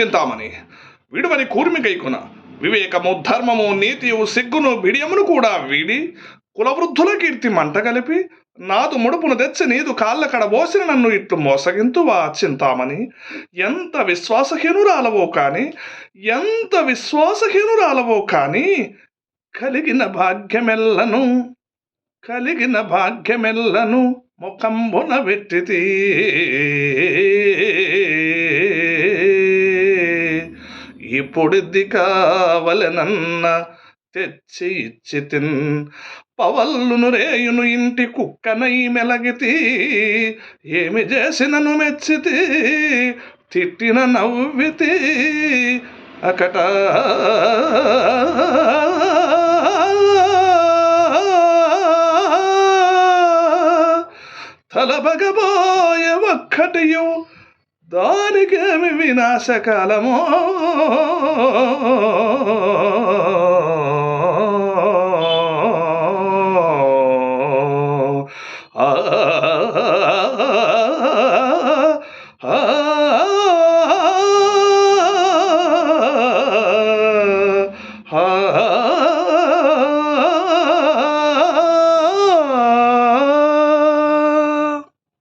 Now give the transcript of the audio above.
చింతామణి. విడువని కూర్మి వివేకము ధర్మము నీతియు సిగ్గును బిడియమును కూడా వీడి కులవృద్ధుల కీర్తి మంట కలిపి నాదు ముడుపును తెచ్చి నీదు కాళ్ళ కడబోసిన నన్ను ఇట్లు మోసగింతువా చింతామణి. ఎంత విశ్వాసహీనురాలవో కాని ఎంత విశ్వాసహీనురాలవో కాని కలిగిన భాగ్యమెల్లను కలిగిన భాగ్యమెల్లను ముఖంబున పెట్టితే ఇప్పుడిది కావలెనన్న తెచ్చి ఇచ్చి తిన్ పవల్లును రేయును ఇంటి కుక్కనై మెలగితి. ఏమి చేసినను మెచ్చితి. తిట్టిన నవ్వితి. అకట. తలబగబోయ ఒక్కటియు దానికేమి వినాశకాలమో ఆ ఆ